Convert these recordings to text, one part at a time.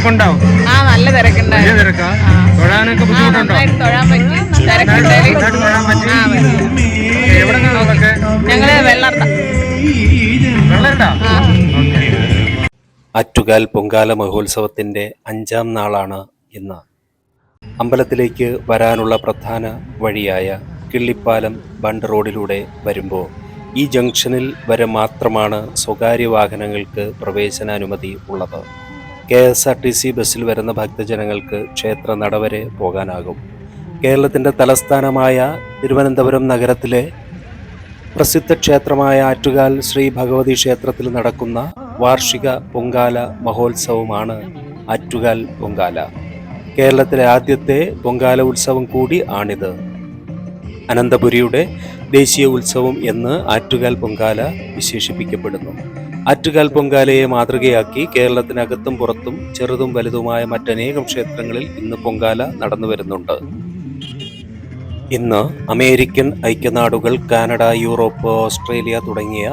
തിരക്കുണ്ടാവും. ആ നല്ല തിരക്കാ? തൊഴാനൊക്കെ ബുദ്ധിമുട്ടുണ്ടോ? തൊഴാൻ പറ്റി. എവിടെ ഞങ്ങൾ ആറ്റുകാൽ പൊങ്കാല മഹോത്സവത്തിന്റെ അഞ്ചാം നാളാണ് ഇന്ന്. അമ്പലത്തിലേക്ക് വരാനുള്ള പ്രധാന വഴിയായ കിള്ളിപ്പാലം ബണ്ട് റോഡിലൂടെ വരുമ്പോൾ ഈ ജംഗ്ഷനിൽ വരെ മാത്രമാണ് സ്വകാര്യ വാഹനങ്ങൾക്ക് പ്രവേശനാനുമതി ഉള്ളത്. K S R T C ബസ്സിൽ വരുന്ന ഭക്തജനങ്ങൾക്ക് ക്ഷേത്ര നടവരെ പോകാനാകും. കേരളത്തിന്റെ തലസ്ഥാനമായ തിരുവനന്തപുരം നഗരത്തിലെ പ്രസിദ്ധ ക്ഷേത്രമായ ആറ്റുകാൽ ശ്രീ ഭഗവതി ക്ഷേത്രത്തിൽ നടക്കുന്ന വാർഷിക പൊങ്കാല മഹോത്സവമാണ് ആറ്റുകാൽ പൊങ്കാല. കേരളത്തിലെ ആദ്യത്തെ പൊങ്കാല ഉത്സവം കൂടി ആണിത്. അനന്തപുരിയുടെ ദേശീയ ഉത്സവം എന്ന് ആറ്റുകാൽ പൊങ്കാല വിശേഷിപ്പിക്കപ്പെടുന്നു. ആറ്റുകാൽ പൊങ്കാലയെ മാതൃകയാക്കി കേരളത്തിനകത്തും പുറത്തും ചെറുതും വലുതുമായ മറ്റനേകം ക്ഷേത്രങ്ങളിൽ ഇന്ന് പൊങ്കാല നടന്നു വരുന്നുണ്ട്. ഇന്ന് അമേരിക്കൻ ഐക്യനാടുകൾ കാനഡ യൂറോപ്പ് ഓസ്ട്രേലിയ തുടങ്ങിയ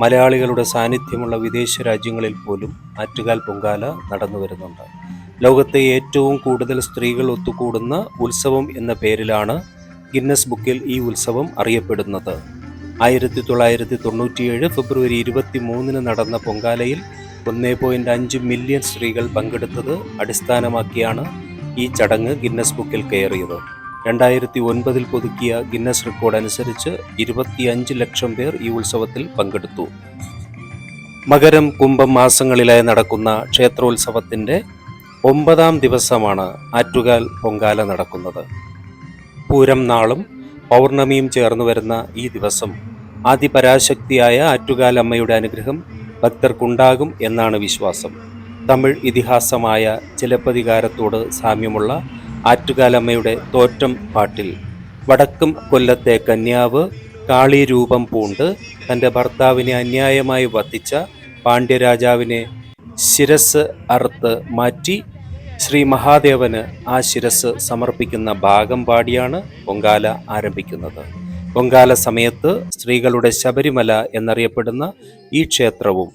മലയാളികളുടെ സാന്നിധ്യമുള്ള വിദേശ രാജ്യങ്ങളിൽ പോലും ആറ്റുകാൽ പൊങ്കാല നടന്നു വരുന്നുണ്ട്. ലോകത്തെ ഏറ്റവും കൂടുതൽ സ്ത്രീകൾ ഒത്തുകൂടുന്ന ഉത്സവം എന്ന പേരിലാണ് ഗിന്നസ് ബുക്കിൽ ഈ ഉത്സവം അറിയപ്പെടുന്നത്. ആയിരത്തി തൊള്ളായിരത്തി തൊണ്ണൂറ്റിയേഴ് ഫെബ്രുവരി ഇരുപത്തി മൂന്നിന് നടന്ന പൊങ്കാലയിൽ ഒന്നേ പോയിന്റ് അഞ്ച് മില്യൺ സ്ത്രീകൾ പങ്കെടുത്തത് അടിസ്ഥാനമാക്കിയാണ് ഈ ചടങ്ങ് ഗിന്നസ് ബുക്കിൽ കയറിയത്. രണ്ടായിരത്തി ഒൻപതിൽ പുതുക്കിയ ഗിന്നസ് റെക്കോർഡ് അനുസരിച്ച് ഇരുപത്തിയഞ്ച് ലക്ഷം പേർ ഈ ഉത്സവത്തിൽ പങ്കെടുത്തു. മകരം കുംഭം മാസങ്ങളിലായി നടക്കുന്ന ക്ഷേത്രോത്സവത്തിന്റെ ഒമ്പതാം ദിവസമാണ് ആറ്റുകാൽ പൊങ്കാല നടക്കുന്നത്. പൂരം നാളും പൗർണമിയും ചേർന്നു വരുന്ന ഈ ദിവസം ആദിപരാശക്തിയായ ആറ്റുകാലമ്മയുടെ അനുഗ്രഹം ഭക്തർക്കുണ്ടാകും എന്നാണ് വിശ്വാസം. തമിഴ് ഇതിഹാസമായ ചിലപ്പതികാരത്തോട് സാമ്യമുള്ള ആറ്റുകാലമ്മയുടെ തോറ്റം പാട്ടിൽ വടക്കും കൊല്ലത്തെ കന്യാവ് കാളി രൂപം പൂണ്ട് തന്റെ ഭർത്താവിനെ അന്യായമായി വധിച്ച പാണ്ഡ്യരാജാവിനെ ശിരസ് അറുത്ത് മാറ്റി ശ്രീ മഹാദേവന് ആ ശിരസ് സമർപ്പിക്കുന്ന ഭാഗം പാടിയാണ് പൊങ്കാല ആരംഭിക്കുന്നത്. പൊങ്കാല സമയത്ത് സ്ത്രീകളുടെ ശബരിമല എന്നറിയപ്പെടുന്ന ഈ ക്ഷേത്രവും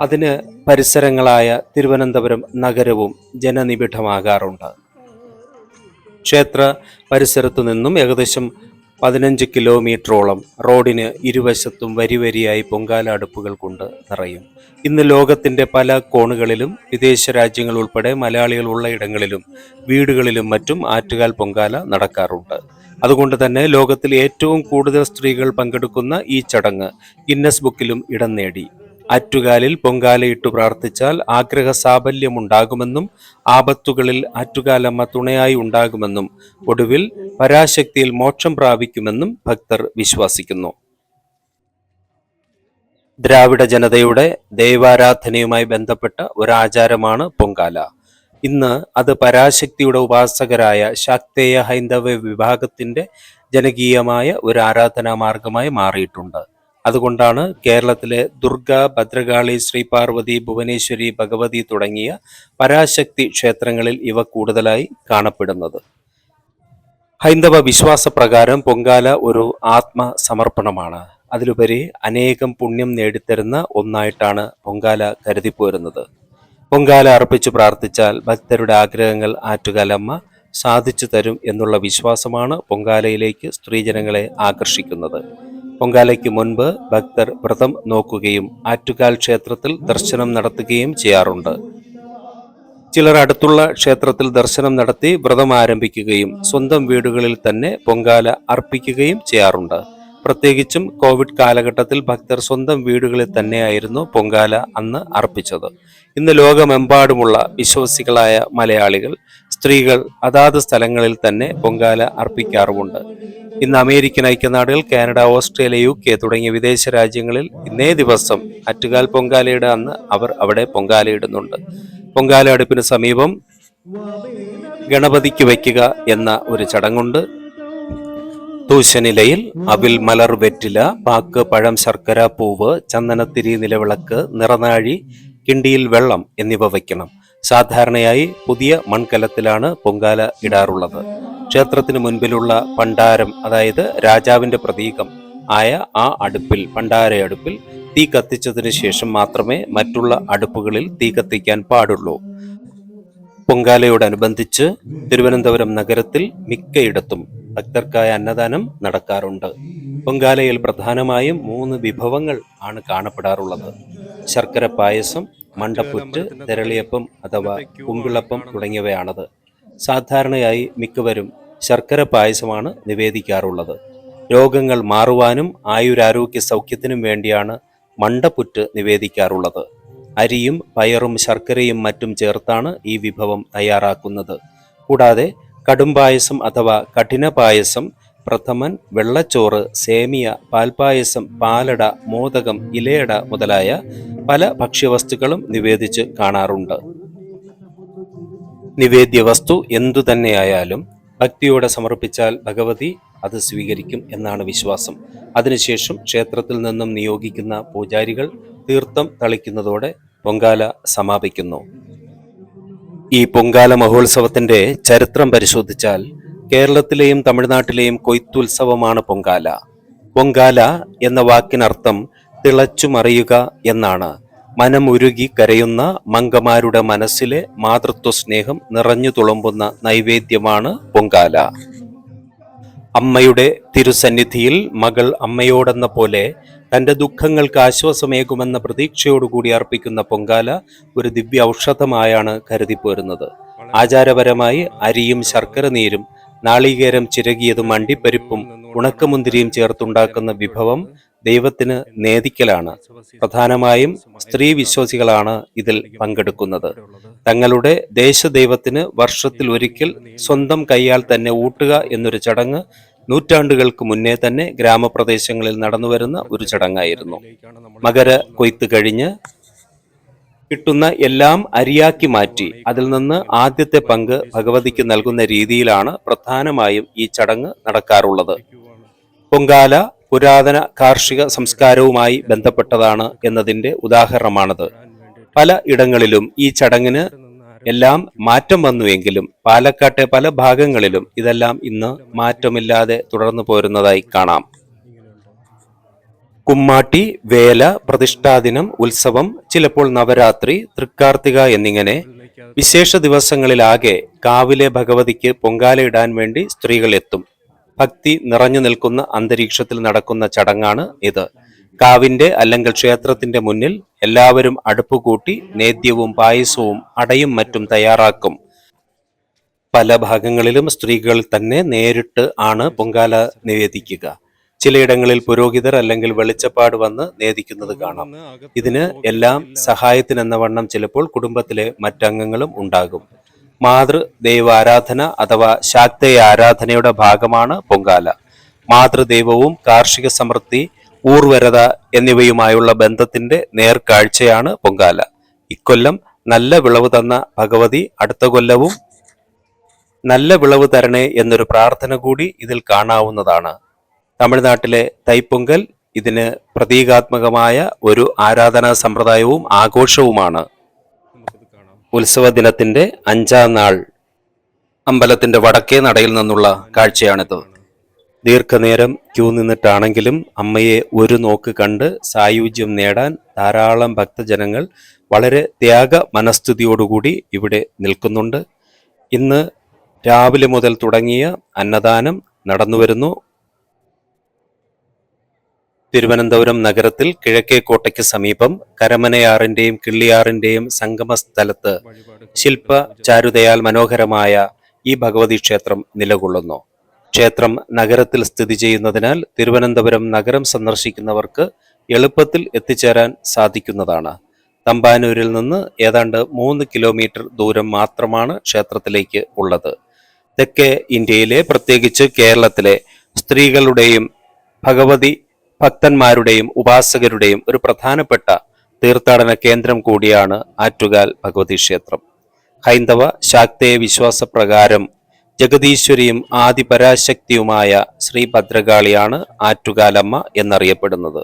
അതിന് പരിസരങ്ങളായ തിരുവനന്തപുരം നഗരവും ജനനിബിഡമാകാറുണ്ട്. ക്ഷേത്ര പരിസരത്തു നിന്നും ഏകദേശം പതിനഞ്ച് കിലോമീറ്ററോളം റോഡിന് ഇരുവശത്തും വരിവരിയായി പൊങ്കാല അടുപ്പുകൾ കൊണ്ട് നിറയും. ഇന്ന് ലോകത്തിന്റെ പല കോണുകളിലും വിദേശ രാജ്യങ്ങൾ ഉൾപ്പെടെ മലയാളികൾ ഉള്ള ഇടങ്ങളിലും വീടുകളിലും മറ്റും ആറ്റുകാൽ പൊങ്കാല നടക്കാറുണ്ട്. അതുകൊണ്ട് തന്നെ ലോകത്തിൽ ഏറ്റവും കൂടുതൽ സ്ത്രീകൾ പങ്കെടുക്കുന്ന ഈ ചടങ്ങ് ഗിന്നസ് ബുക്കിലും ഇടം നേടി. ആറ്റുകാലിൽ പൊങ്കാലയിട്ടു പ്രാർത്ഥിച്ചാൽ ആഗ്രഹ സാഫല്യമുണ്ടാകുമെന്നും ആപത്തുകളിൽ ആറ്റുകാലമ്മ തുണയായി ഉണ്ടാകുമെന്നും ഒടുവിൽ പരാശക്തിയിൽ മോക്ഷം പ്രാപിക്കുമെന്നും ഭക്തർ വിശ്വസിക്കുന്നു. ദ്രാവിഡ ജനതയുടെ ദൈവാരാധനയുമായി ബന്ധപ്പെട്ട ഒരാചാരമാണ് പൊങ്കാല. ഇന്ന് അത് പരാശക്തിയുടെ ഉപാസകരായ ശാക്തേയ ഹൈന്ദവ വിഭാഗത്തിന്റെ ജനകീയമായ ഒരു ആരാധനാ മാർഗമായി മാറിയിട്ടുണ്ട്. അതുകൊണ്ടാണ് കേരളത്തിലെ ദുർഗ ഭദ്രകാളി ശ്രീപാർവതി ഭുവനേശ്വരി ഭഗവതി തുടങ്ങിയ പരാശക്തി ക്ഷേത്രങ്ങളിൽ ഇവ കൂടുതലായി കാണപ്പെടുന്നത്. ഹൈന്ദവ വിശ്വാസപ്രകാരം പൊങ്കാല ഒരു ആത്മസമർപ്പണമാണ്. അതിലുപരി അനേകം പുണ്യം നേടിത്തരുന്ന ഒന്നായിട്ടാണ് പൊങ്കാല കരുതിപ്പോരുന്നത് പൊങ്കാല അർപ്പിച്ചു പ്രാർത്ഥിച്ചാൽ ഭക്തരുടെ ആഗ്രഹങ്ങൾ ആറ്റുകാലമ്മ സാധിച്ചു തരും എന്നുള്ള വിശ്വാസമാണ് പൊങ്കാലയിലേക്ക് സ്ത്രീജനങ്ങളെ ആകർഷിക്കുന്നത്. പൊങ്കാലയ്ക്ക് മുൻപ് ഭക്തർ വ്രതം നോക്കുകയും ആറ്റുകാൽ ക്ഷേത്രത്തിൽ ദർശനം നടത്തുകയും ചെയ്യാറുണ്ട്. ചിലർ അടുത്തുള്ള ക്ഷേത്രത്തിൽ ദർശനം നടത്തി വ്രതം ആരംഭിക്കുകയും സ്വന്തം വീടുകളിൽ തന്നെ പൊങ്കാല അർപ്പിക്കുകയും ചെയ്യാറുണ്ട്. പ്രത്യേകിച്ചും കോവിഡ് കാലഘട്ടത്തിൽ ഭക്തർ സ്വന്തം വീടുകളിൽ തന്നെയായിരുന്നു പൊങ്കാല അന്ന് അർപ്പിച്ചത്. ഇന്ന് ലോകമെമ്പാടുമുള്ള വിശ്വാസികളായ മലയാളികൾ സ്ത്രീകൾ അതാത് സ്ഥലങ്ങളിൽ തന്നെ പൊങ്കാല അർപ്പിക്കാറുമുണ്ട്. ഇന്ന് അമേരിക്കൻ ഐക്യനാടുകൾ കാനഡ ഓസ്ട്രേലിയ യു കെ തുടങ്ങിയ വിദേശ രാജ്യങ്ങളിൽ ഇന്നേ ദിവസം അറ്റുകാൽ പൊങ്കാലയുടെ അന്ന് അവർ അവിടെ പൊങ്കാലയിടുന്നുണ്ട്. പൊങ്കാല അടുപ്പിന് സമീപം ഗണപതിക്ക് വയ്ക്കുക എന്ന ഒരു ചടങ്ങുണ്ട്. തൂശനിലയിൽ അവിൽ മലർ വെറ്റില പാക്ക് പഴം ശർക്കര പൂവ് ചന്ദനത്തിരി നിലവിളക്ക് നിറനാഴി കിണ്ടിയിൽ വെള്ളം എന്നിവ വയ്ക്കണം. സാധാരണയായി പുതിയ മൺകലത്തിലാണ് പൊങ്കാല ഇടാറുള്ളത്. ക്ഷേത്രത്തിന് മുൻപിലുള്ള പണ്ടാരം അതായത് രാജാവിന്റെ പ്രതീകം ആയ ആ അടുപ്പിൽ പണ്ടാര അടുപ്പിൽ തീ കത്തിച്ചതിന് ശേഷം മാത്രമേ മറ്റുള്ള അടുപ്പുകളിൽ തീ കത്തിക്കാൻ പാടുള്ളൂ. പൊങ്കാലയോടനുബന്ധിച്ച് തിരുവനന്തപുരം നഗരത്തിൽ മിക്കയിടത്തും ഭക്തർക്കായ അന്നദാനം നടക്കാറുണ്ട്. പൊങ്കാലയിൽ പ്രധാനമായും മൂന്ന് വിഭവങ്ങൾ ആണ് കാണപ്പെടാറുള്ളത്. ശർക്കര പായസം മണ്ടപ്പുറ്റ് തെരളിയപ്പം അഥവാ കുമ്പിളപ്പം തുടങ്ങിയവയാണത്. സാധാരണയായി മിക്കവരും ശർക്കര പായസമാണ് നിവേദിക്കാറുള്ളത്. രോഗങ്ങൾ മാറുവാനും ആയുരാരോഗ്യ സൗഖ്യത്തിനും വേണ്ടിയാണ് മണ്ടപ്പുറ്റ് നിവേദിക്കാറുള്ളത്. അരിയും പയറും ശർക്കരയും മറ്റും ചേർത്താണ് ഈ വിഭവം തയ്യാറാക്കുന്നത്. കൂടാതെ കടുംപായസം അഥവാ കഠിന പായസം പ്രഥമൻ വെള്ളച്ചോറ് സേമിയ പാൽപായസം പാലട മോദകം ഇലയട മുതലായ പല ഭക്ഷ്യവസ്തുക്കളും നിവേദിച്ച് കാണാറുണ്ട്. നിവേദ്യ വസ്തു എന്തു തന്നെയായാലും ഭക്തിയോടെ സമർപ്പിച്ചാൽ ഭഗവതി അത് സ്വീകരിക്കും എന്നാണ് വിശ്വാസം. അതിനുശേഷം ക്ഷേത്രത്തിൽ നിന്നും നിയോഗിക്കുന്ന പൂജാരികൾ തീർത്ഥം തളിക്കുന്നതോടെ പൊങ്കാല സമാപിക്കുന്നു. ഈ പൊങ്കാല മഹോത്സവത്തിന്റെ ചരിത്രം പരിശോധിച്ചാൽ കേരളത്തിലെയും തമിഴ്നാട്ടിലെയും കൊയ്ത്തുത്സവമാണ് പൊങ്കാല. പൊങ്കാല എന്ന വാക്കിനർത്ഥം തിളച്ചു തിളച്ചുമറിയുക എന്നാണ്. മനമുരുകി കരയുന്ന മംഗമാരുടെ മനസ്സിലെ മാതൃത്വ സ്നേഹം നിറഞ്ഞു തുളുമ്പുന്ന നൈവേദ്യമാണ് പൊങ്കാല. അമ്മയുടെ തിരുസന്നിധിയിൽ മകൾ അമ്മയോടെന്ന പോലെ തന്റെ ദുഃഖങ്ങൾക്ക് ആശ്വാസമേകുമെന്ന പ്രതീക്ഷയോടുകൂടി അർപ്പിക്കുന്ന പൊങ്കാല ഒരു ദിവ്യ ഔഷധമായാണ് കരുതിപ്പോരുന്നത്. ആചാരപരമായി അരിയും ശർക്കര നീരും നാളികേരം ചിരകിയതും അണ്ടിപ്പരിപ്പും ഉണക്കമുന്തിരിയും ചേർത്തുണ്ടാക്കുന്ന വിഭവം ദൈവത്തിന് നേദിക്കലാണ് പ്രധാനമായും സ്ത്രീ വിശ്വാസികളാണ് ഇതിൽ പങ്കെടുക്കുന്നത്. തങ്ങളുടെ ദേശദൈവത്തിന് വർഷത്തിൽ ഒരിക്കൽ സ്വന്തം കൈയാൽ തന്നെ ഊട്ടുക എന്നൊരു ചടങ്ങ് നൂറ്റാണ്ടുകൾക്ക് മുന്നേ തന്നെ ഗ്രാമപ്രദേശങ്ങളിൽ നടന്നുവരുന്ന ഒരു ചടങ്ങായിരുന്നു. മകര കൊയ്ത്ത് കഴിഞ്ഞ് കിട്ടുന്ന എല്ലാം അരിയാക്കി മാറ്റി. അതിൽ നിന്ന് ആദ്യത്തെ പങ്ക് ഭഗവതിക്ക് നൽകുന്ന രീതിയിലാണ് പ്രധാനമായും ഈ ചടങ്ങ് നടക്കാറുള്ളത്. പൊങ്കാല പുരാതന കാർഷിക സംസ്കാരവുമായി ബന്ധപ്പെട്ടതാണ് എന്നതിന്റെ ഉദാഹരണമാണത്. പല ഇടങ്ങളിലും ഈ ചടങ്ങിന് എല്ലാം മാറ്റം വന്നുവെങ്കിലും പാലക്കാട്ടെ പല ഭാഗങ്ങളിലും ഇതെല്ലാം ഇന്ന് മാറ്റമില്ലാതെ തുടർന്നു പോരുന്നതായി കാണാം. കുമ്മാട്ടി വേല പ്രതിഷ്ഠാദിനം ഉത്സവം ചിലപ്പോൾ നവരാത്രി തൃക്കാർത്തിക എന്നിങ്ങനെ വിശേഷ ദിവസങ്ങളിലാകെ കാവിലെ ഭഗവതിക്ക് പൊങ്കാലയിടാൻ വേണ്ടി സ്ത്രീകൾ എത്തും. ഭക്തി നിറഞ്ഞു നിൽക്കുന്ന അന്തരീക്ഷത്തിൽ നടക്കുന്ന ചടങ്ങാണ് ഇത്. കാവിന്റെ അല്ലെങ്കിൽ ക്ഷേത്രത്തിന്റെ മുന്നിൽ എല്ലാവരും അടുപ്പുകൂട്ടി നേദ്യവും പായസവും അടയും മറ്റും തയ്യാറാക്കും. പല ഭാഗങ്ങളിലും സ്ത്രീകൾ തന്നെ നേരിട്ട് ആണ് പൊങ്കാല നിവേദിക്കുക. ചിലയിടങ്ങളിൽ പുരോഹിതർ അല്ലെങ്കിൽ വെളിച്ചപ്പാട് വന്ന് നേദിക്കുന്നത് കാണാം. ഇതിന് എല്ലാം സഹായത്തിനെന്ന വണ്ണം ചിലപ്പോൾ കുടുംബത്തിലെ മറ്റംഗങ്ങളും ഉണ്ടാകും. മാതൃ ദൈവാരാധന അഥവാ ശാക്തേയ ആരാധനയുടെ ഭാഗമാണ് പൊങ്കാല. മാതൃദൈവവും കാർഷിക സമൃദ്ധി ഊർവരത എന്നിവയുമായുള്ള ബന്ധത്തിന്റെ നേർക്കാഴ്ചയാണ് പൊങ്കാല. ഇക്കൊല്ലം നല്ല വിളവ് തന്ന ഭഗവതി അടുത്ത കൊല്ലവും നല്ല വിളവ് തരണേ എന്നൊരു പ്രാർത്ഥന കൂടി ഇതിൽ കാണാവുന്നതാണ്. തമിഴ്നാട്ടിലെ തൈപ്പൊങ്കൽ ഇതിന് പ്രതീകാത്മകമായ ഒരു ആരാധനാ സമ്പ്രദായവും ആഘോഷവുമാണ്. ഉത്സവ ദിനത്തിന്റെ അഞ്ചാം നാൾ അമ്പലത്തിന്റെ വടക്കേ നടയിൽ നിന്നുള്ള കാഴ്ചയാണിത്. ദീർഘനേരം ക്യൂ നിന്നിട്ടാണെങ്കിലും അമ്മയെ ഒരു നോക്ക് കണ്ട് സായുജ്യം നേടാൻ ധാരാളം ഭക്തജനങ്ങൾ വളരെ ത്യാഗ മനസ്ഥിതിയോടുകൂടി ഇവിടെ നിൽക്കുന്നുണ്ട്. ഇന്ന് രാവിലെ മുതൽ തുടങ്ങിയ അന്നദാനം നടന്നുവരുന്നു. തിരുവനന്തപുരം നഗരത്തിൽ കിഴക്കേക്കോട്ടയ്ക്ക് സമീപം കരമനയാറിന്റെയും കിള്ളിയാറിന്റെയും സംഗമ സ്ഥലത്ത് ശില്പ ചാരുതയാൽ മനോഹരമായ ഈ ഭഗവതി ക്ഷേത്രം നിലകൊള്ളുന്നു. ക്ഷേത്രം നഗരത്തിൽ സ്ഥിതി ചെയ്യുന്നതിനാൽ തിരുവനന്തപുരം നഗരം സന്ദർശിക്കുന്നവർക്ക് എളുപ്പത്തിൽ എത്തിച്ചേരാൻ സാധിക്കുന്നതാണ്. തമ്പാനൂരിൽ നിന്ന് ഏതാണ്ട് മൂന്ന് കിലോമീറ്റർ ദൂരം മാത്രമാണ് ക്ഷേത്രത്തിലേക്ക് ഉള്ളത്. തെക്കേ ഇന്ത്യയിലെ പ്രത്യേകിച്ച് കേരളത്തിലെ സ്ത്രീകളുടെയും ഭഗവതി ഭക്തന്മാരുടെയും ഉപാസകരുടെയും ഒരു പ്രധാനപ്പെട്ട തീർത്ഥാടന കേന്ദ്രം കൂടിയാണ് ആറ്റുകാൽ ഭഗവതി ക്ഷേത്രം. ഹൈന്ദവ ശാക്തേയ വിശ്വാസപ്രകാരം ജഗദീശ്വരിയും ആദിപരാശക്തിയുമായ ശ്രീ ഭദ്രകാളിയാണ് ആറ്റുകാലമ്മ എന്നറിയപ്പെടുന്നത്.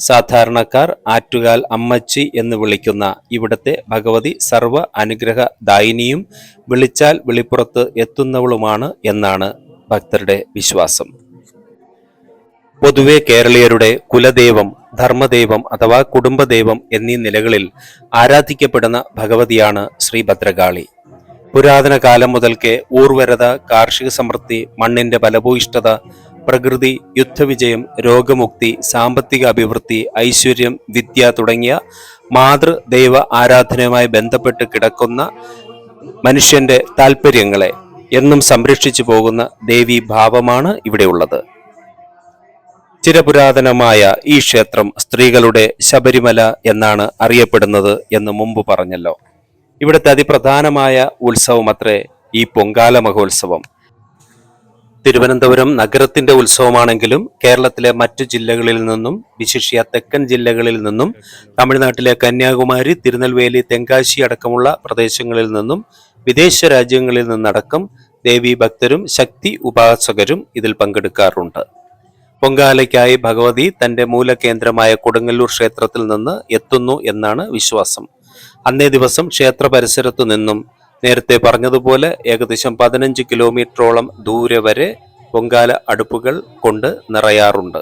സാധാരണക്കാർ ആറ്റുകാൽ അമ്മച്ചി എന്ന് വിളിക്കുന്ന ഇവിടത്തെ ഭഗവതി സർവ അനുഗ്രഹ ദായിനിയും വിളിച്ചാൽ വിളിപ്പുറത്ത് എത്തുന്നവളുമാണ് എന്നാണ് ഭക്തരുടെ വിശ്വാസം. പൊതുവെ കേരളീയരുടെ കുലദൈവം ധർമ്മദൈവം അഥവാ കുടുംബദൈവം എന്നീ നിലകളിൽ ആരാധിക്കപ്പെടുന്ന ഭഗവതിയാണ് ശ്രീ ഭദ്രകാളി. പുരാതന കാലം മുതൽക്കേ ഊർവരത കാർഷിക സമൃദ്ധി മണ്ണിന്റെ ഫലഭൂയിഷ്ഠത പ്രകൃതി യുദ്ധവിജയം രോഗമുക്തി സാമ്പത്തിക അഭിവൃദ്ധി ഐശ്വര്യം വിദ്യ തുടങ്ങിയ മാതൃദൈവ ആരാധനയുമായി ബന്ധപ്പെട്ട് കിടക്കുന്ന മനുഷ്യന്റെ താല്പര്യങ്ങളെ എന്നും സംരക്ഷിച്ചു പോകുന്ന ദേവീ ഭാവമാണ് ഇവിടെയുള്ളത് ചിരപുരാതനമായ ഈ ക്ഷേത്രം സ്ത്രീകളുടെ ശബരിമല എന്നാണ് അറിയപ്പെടുന്നത് എന്ന് മുമ്പ് പറഞ്ഞല്ലോ. ഇവിടുത്തെ അതിപ്രധാനമായ ഉത്സവം അത്രേ ഈ പൊങ്കാല മഹോത്സവം. തിരുവനന്തപുരം നഗരത്തിന്റെ ഉത്സവമാണെങ്കിലും കേരളത്തിലെ മറ്റു ജില്ലകളിൽ നിന്നും വിശിഷ്യ തെക്കൻ ജില്ലകളിൽ നിന്നും തമിഴ്നാട്ടിലെ കന്യാകുമാരി തിരുനെൽവേലി തെങ്കാശി അടക്കമുള്ള പ്രദേശങ്ങളിൽ നിന്നും വിദേശ രാജ്യങ്ങളിൽ നിന്നടക്കം ദേവീ ഭക്തരും ശക്തി ഉപാസകരും ഇതിൽ പങ്കെടുക്കാറുണ്ട്. പൊങ്കാലയ്ക്കായി ഭഗവതി തന്റെ മൂലകേന്ദ്രമായ കൊടുങ്ങല്ലൂർ ക്ഷേത്രത്തിൽ നിന്ന് എത്തുന്നു എന്നാണ് വിശ്വാസം. അന്നേ ദിവസം ക്ഷേത്ര പരിസരത്തു നിന്നും നേരത്തെ പറഞ്ഞതുപോലെ ഏകദേശം പതിനഞ്ച് കിലോമീറ്ററോളം ദൂരെ വരെ പൊങ്കാല അടുപ്പുകൾ കൊണ്ട് നിറയാറുണ്ട്.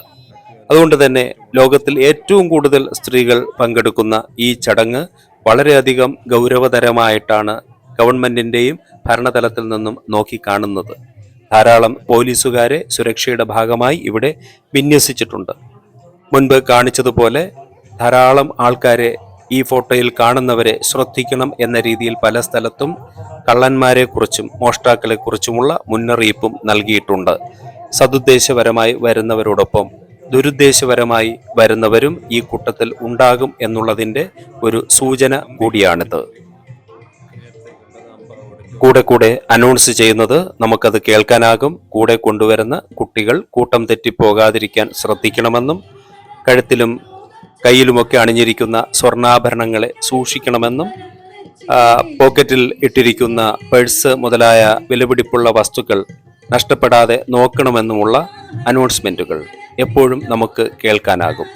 അതുകൊണ്ട് തന്നെ ലോകത്തിൽ ഏറ്റവും കൂടുതൽ സ്ത്രീകൾ പങ്കെടുക്കുന്ന ഈ ചടങ്ങ് വളരെയധികം ഗൗരവതരമായിട്ടാണ് ഗവൺമെന്റിന്റെയും ഭരണതലത്തിൽ നിന്നും നോക്കിക്കാണുന്നത് ധാരാളം പോലീസുകാരെ സുരക്ഷയുടെ ഭാഗമായി ഇവിടെ വിന്യസിച്ചിട്ടുണ്ട്. മുൻപ് കാണിച്ചതുപോലെ ധാരാളം ആൾക്കാരെ ഈ ഫോട്ടോയിൽ കാണുന്നവരെ ശ്രദ്ധിക്കണം എന്ന രീതിയിൽ പല സ്ഥലത്തും കള്ളന്മാരെക്കുറിച്ചും മോഷ്ടാക്കളെക്കുറിച്ചുമുള്ള മോഷ്ടാക്കളെ കുറിച്ചുമുള്ള മുന്നറിയിപ്പും നൽകിയിട്ടുണ്ട്. സതുദ്ദേശപരമായി വരുന്നവരോടൊപ്പം ദുരുദ്ദേശപരമായി വരുന്നവരും ഈ കൂട്ടത്തിൽ ഉണ്ടാകും എന്നുള്ളതിന്റെ ഒരു സൂചന കൂടിയാണിത്. കൂടെ കൂടെ അനൗൺസ് ചെയ്യുന്നത് നമുക്കത് കേൾക്കാനാകും. കൂടെ കൊണ്ടുവരുന്ന കുട്ടികൾ കൂട്ടം തെറ്റിപ്പോകാതിരിക്കാൻ ശ്രദ്ധിക്കണമെന്നും കഴുത്തിലും കയ്യിലുമൊക്കെ അണിഞ്ഞിരിക്കുന്ന സ്വർണാഭരണങ്ങളെ സൂക്ഷിക്കണമെന്നും പോക്കറ്റിൽ ഇട്ടിരിക്കുന്ന പേഴ്സ് മുതലായ വിലപിടിപ്പുള്ള വസ്തുക്കൾ നഷ്ടപ്പെടാതെ നോക്കണമെന്നുമുള്ള അനൗൺസ്മെന്റുകൾ എപ്പോഴും നമുക്ക് കേൾക്കാനാകും.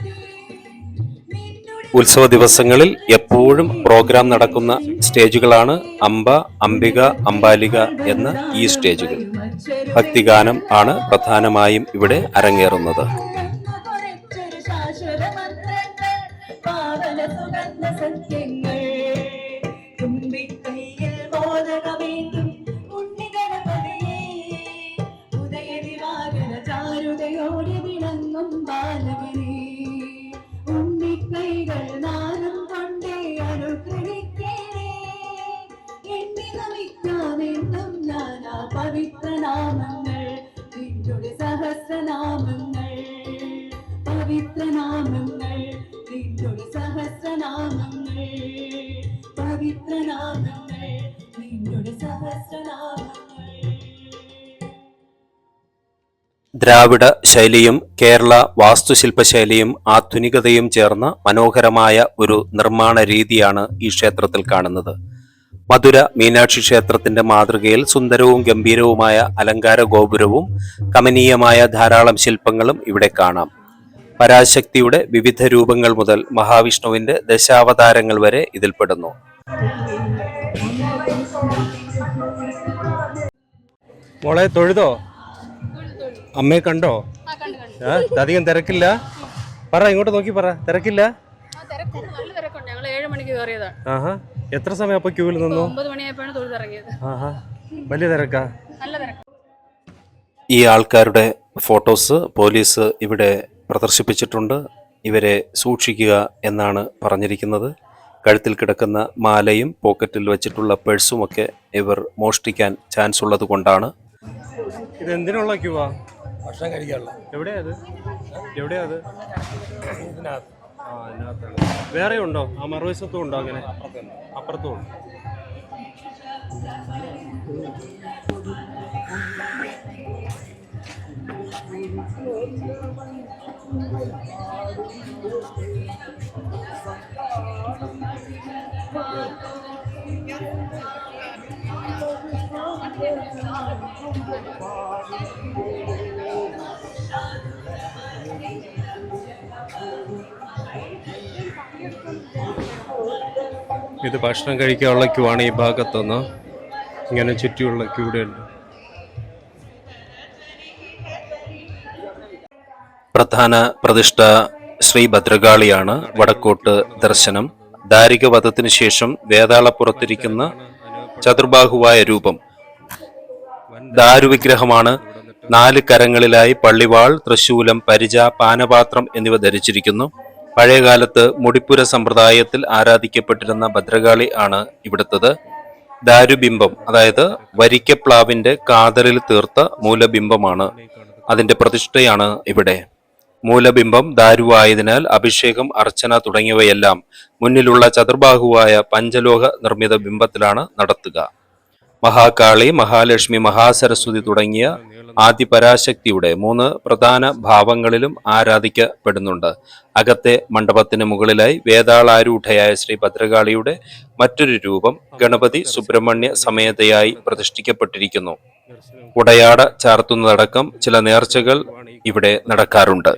ഉത്സവ ദിവസങ്ങളിൽ എപ്പോഴും പ്രോഗ്രാം നടക്കുന്ന സ്റ്റേജുകളാണ് അംബ അംബിക അംബാലിക എന്ന ഈ സ്റ്റേജുകൾ. ഭക്തിഗാനം ആണ് പ്രധാനമായും ഇവിടെ അരങ്ങേറുന്നത്. ദ്രാവിഡ ശൈലിയും കേരള വാസ്തുശില്പ ശൈലിയും ആധുനികതയും ചേർന്ന മനോഹരമായ ഒരു നിർമ്മാണ രീതിയാണ് ഈ ക്ഷേത്രത്തിൽ കാണുന്നത്. മധുര മീനാക്ഷി ക്ഷേത്രത്തിന്റെ മാതൃകയിൽ സുന്ദരവും ഗംഭീരവുമായ അലങ്കാര ഗോപുരവും കമനീയമായ ധാരാളം ശില്പങ്ങളും ഇവിടെ കാണാം. പരാശക്തിയുടെ വിവിധ രൂപങ്ങൾ മുതൽ മഹാവിഷ്ണുവിന്റെ ദശാവതാരങ്ങൾ വരെ ഇതിൽപ്പെടുന്നു മോളെ തൊഴുതോ? അമ്മയെ കണ്ടോ? ആ, അധികം തിരക്കില്ല. പറ ഇങ്ങോട്ട് നോക്കി പറ. തിരക്കില്ല? ആഹാ. എത്ര സമയം അപ്പൊ ക്യൂവിൽ നിന്നു? ആഹാ. വലിയ തിരക്കാ. ഈ ആൾക്കാരുടെ ഫോട്ടോസ് പോലീസ് ഇവിടെ പ്രദർശിപ്പിച്ചിട്ടുണ്ട്. ഇവരെ സൂക്ഷിക്കുക എന്നാണ് പറഞ്ഞിരിക്കുന്നത്. കഴുത്തിൽ കിടക്കുന്ന മാലയും പോക്കറ്റിൽ വെച്ചിട്ടുള്ള പേഴ്സുമൊക്കെ ഇവർ മോഷ്ടിക്കാൻ ചാൻസ് ഉള്ളത് കൊണ്ടാണ്. ഇത് എന്തിനുള്ള ക്യൂവാ? ഭക്ഷണം കഴിക്കാനുള്ള. എവിടെയാ അത്? എവിടെയാ അത്? ആ വേറെ ഉണ്ടോ? ആ മറുവശത്തും ഉണ്ടോ അങ്ങനെ? അപ്പുറത്തും ഉണ്ട്. ഇത് ഭക്ഷണം കഴിക്കാനുള്ള ക്യൂ ആണ് ഈ ഭാഗത്തുനിന്ന്. ഇങ്ങനെ ചുറ്റിയുള്ള ക്യൂ ഉണ്ട്. പ്രധാന പ്രതിഷ്ഠ ശ്രീ ഭദ്രകാളിയാണ് വടക്കോട്ട് ദർശനം. ദാരിക വധത്തിനു ശേഷം വേതാളപ്പുറത്തിരിക്കുന്ന ചതുർബാഹുവായ രൂപം. ദാരുവിഗ്രഹമാണ് നാല് കരങ്ങളിലായി പള്ളിവാൾ തൃശൂലം പരിച പാനപാത്രം എന്നിവ ധരിച്ചിരിക്കുന്നു. പഴയകാലത്ത് മുടിപ്പുര സമ്പ്രദായത്തിൽ ആരാധിക്കപ്പെട്ടിരുന്ന ഭദ്രകാളി ആണ് ഇവിടുത്തത്. ദാരുബിംബം അതായത് വരിക്കപ്ലാവിന്റെ കാതലിൽ തീർത്ത മൂലബിംബമാണ് അതിന്റെ പ്രതിഷ്ഠയാണ് ഇവിടെ. മൂലബിംബം ദാരുവായതിനാൽ അഭിഷേകം അർച്ചന തുടങ്ങിയവയെല്ലാം മുന്നിലുള്ള ചതുർബാഹുവായ പഞ്ചലോഹ നിർമ്മിത ബിംബത്തിലാണ് നടത്തുക. മഹാകാളി മഹാലക്ഷ്മി മഹാസരസ്വതി തുടങ്ങിയ ആദിപരാശക്തിയുടെ മൂന്ന് പ്രധാന ഭാവങ്ങളിലും ആരാധിക്കപ്പെടുന്നുണ്ട്. അകത്തെ മണ്ഡപത്തിന് മുകളിലായി വേതാളാരൂഢയായ ശ്രീ ഭദ്രകാളിയുടെ മറ്റൊരു രൂപം ഗണപതി സുബ്രഹ്മണ്യ സമേതയായി പ്രതിഷ്ഠിക്കപ്പെട്ടിരിക്കുന്നു. ഉടയാട ചാർത്തുന്നതടക്കം ചില നേർച്ചകൾ ഇവിടെ നടക്കാറുണ്ട്.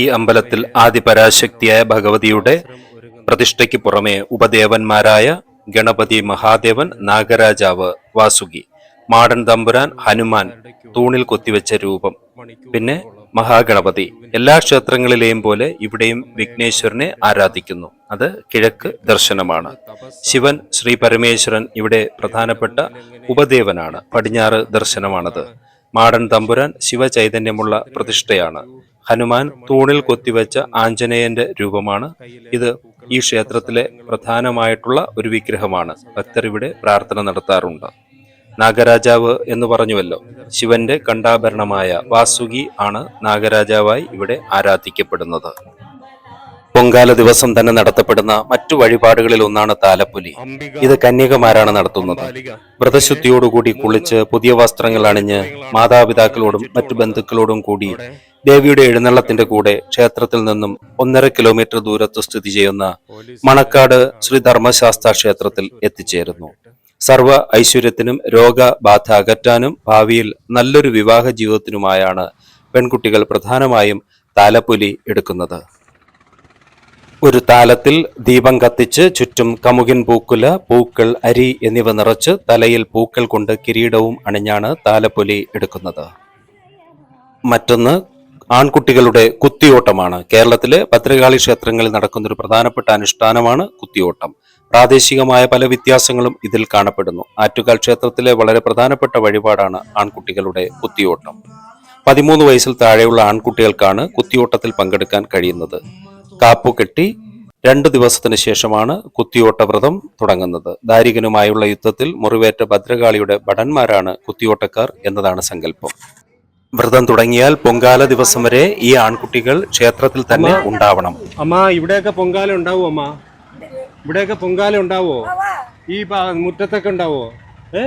ഈ അമ്പലത്തിൽ ആദിപരാശക്തിയായ ഭഗവതിയുടെ പ്രതിഷ്ഠയ്ക്ക് പുറമെ ഉപദേവന്മാരായ ഗണപതി മഹാദേവൻ നാഗരാജാവ് വാസുകി മാടൻ തമ്പുരാൻ ഹനുമാൻ തൂണിൽ കൊത്തിവെച്ച രൂപം പിന്നെ മഹാഗണപതി. എല്ലാ ക്ഷേത്രങ്ങളിലെയും പോലെ ഇവിടെയും വിഘ്നേശ്വരനെ ആരാധിക്കുന്നു. അത് കിഴക്ക് ദർശനമാണ്. ശിവൻ ശ്രീ പരമേശ്വരൻ ഇവിടെ പ്രധാനപ്പെട്ട ഉപദേവനാണ്. പടിഞ്ഞാറ് ദർശനമാണത്. മാടൻ തമ്പുരാൻ ശിവചൈതന്യമുള്ള പ്രതിഷ്ഠയാണ്. ഹനുമാൻ തൂണിൽ കൊത്തിവെച്ച ആഞ്ജനേയന്റെ രൂപമാണ്. ഇത് ഈ ക്ഷേത്രത്തിലെ പ്രധാനമായിട്ടുള്ള ഒരു വിഗ്രഹമാണ്. ഭക്തർ ഇവിടെ പ്രാർത്ഥന നടത്താറുണ്ട്. നാഗരാജാവ് എന്ന് പറഞ്ഞുവല്ലോ ശിവന്റെ കണ്ടാഭരണമായ വാസുകി ആണ് നാഗരാജാവായി ഇവിടെ ആരാധിക്കപ്പെടുന്നത്. പൊങ്കാല ദിവസം തന്നെ നടത്തപ്പെടുന്ന മറ്റു വഴിപാടുകളിൽ ഒന്നാണ് താലപ്പൊലി. ഇത് കന്യകമാരാണ് നടത്തുന്നത്. വ്രതശുദ്ധിയോടുകൂടി കുളിച്ച് പുതിയ വസ്ത്രങ്ങൾ അണിഞ്ഞ് മാതാപിതാക്കളോടും മറ്റു ബന്ധുക്കളോടും കൂടി ദേവിയുടെ എഴുന്നള്ളത്തിന്റെ കൂടെ ക്ഷേത്രത്തിൽ നിന്നും ഒന്നര കിലോമീറ്റർ ദൂരത്ത് സ്ഥിതി ചെയ്യുന്ന മണക്കാട് ശ്രീ ധർമ്മശാസ്ത്ര ക്ഷേത്രത്തിൽ എത്തിച്ചേരുന്നു. സർവ ഐശ്വര്യത്തിനും രോഗബാധ അകറ്റാനും ഭാവിയിൽ നല്ലൊരു വിവാഹ ജീവിതത്തിനുമായാണ് പെൺകുട്ടികൾ പ്രധാനമായും താലപ്പൊലി എടുക്കുന്നത്. ഒരു താലത്തിൽ ദീപം കത്തിച്ച് ചുറ്റും കമുകിൻ പൂക്കുല പൂക്കൾ അരി എന്നിവ നിറച്ച് തലയിൽ പൂക്കൾ കൊണ്ട് കിരീടവും അണിഞ്ഞാണ് താലപ്പൊലി എടുക്കുന്നത്. മറ്റൊന്ന് ആൺകുട്ടികളുടെ കുത്തിയോട്ടമാണ്. കേരളത്തിലെ ഭദ്രകാളി ക്ഷേത്രങ്ങളിൽ നടക്കുന്ന ഒരു പ്രധാനപ്പെട്ട അനുഷ്ഠാനമാണ് കുത്തിയോട്ടം. പ്രാദേശികമായ പല വ്യത്യാസങ്ങളും ഇതിൽ കാണപ്പെടുന്നു. ആറ്റുകാൽ ക്ഷേത്രത്തിലെ വളരെ പ്രധാനപ്പെട്ട വഴിപാടാണ് ആൺകുട്ടികളുടെ കുത്തിയോട്ടം. പതിമൂന്ന് വയസ്സിൽ താഴെയുള്ള ആൺകുട്ടികൾക്കാണ് കുത്തിയോട്ടത്തിൽ പങ്കെടുക്കാൻ കഴിയുന്നത്. കാപ്പു കെട്ടി രണ്ടു ദിവസത്തിന് ശേഷമാണ് കുത്തിയോട്ട വ്രതം തുടങ്ങുന്നത്. ദാരികനുമായുള്ള യുദ്ധത്തിൽ മുറിവേറ്റ ഭദ്രകാളിയുടെ ഭടന്മാരാണ് കുത്തിയോട്ടക്കാർ എന്നതാണ് സങ്കല്പം. വ്രതം തുടങ്ങിയാൽ പൊങ്കാല ദിവസം വരെ ഈ ആൺകുട്ടികൾ ക്ഷേത്രത്തിൽ തന്നെ ഉണ്ടാവണം. അമ്മ ഇവിടെയൊക്കെ പൊങ്കാല ഉണ്ടാവോ അമ്മ? ഇവിടെയൊക്കെ പൊങ്കാല ഉണ്ടാവോ? ഈ മുറ്റത്തൊക്കെ ഉണ്ടാവോ? ഏ?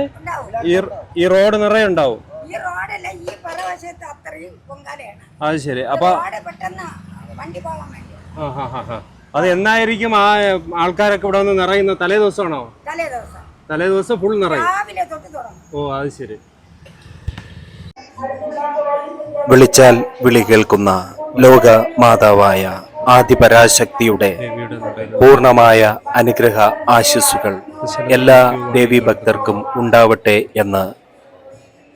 ഈ ഈ റോഡ് നിറയെ ഉണ്ടാവോ. ഈ റോഡല്ല ഈ പുറവശത്ത് അത്രയും പൊങ്കാലയാണ്. അത് ശരി. അപ്പൊ റോഡ് പെട്ടെന്ന് വണ്ടി പോകാൻ അത് എന്നായിരിക്കും ആ ആൾക്കാരൊക്കെ ഇവിടെ വന്ന് നിറയുന്ന തലേ ദിവസമാണോ തലേ ദിവസം ഫുൾ നിറയും ഓ അത് ശരി. വിളിച്ചാൽ വിളി കേൾക്കുന്ന ലോക മാതാവായ ആദിപരാശക്തിയുടെ പൂർണമായ അനുഗ്രഹ ആശിസ്സുകൾ എല്ലാ ദേവി ഭക്തർക്കും ഉണ്ടാവട്ടെ എന്ന്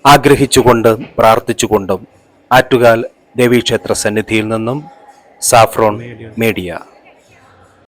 ആഗ്രഹിച്ചുകൊണ്ടും പ്രാർത്ഥിച്ചുകൊണ്ടും ആറ്റുകാൽ ദേവീക്ഷേത്ര സന്നിധിയിൽ നിന്നും साफ्रोन मीडिया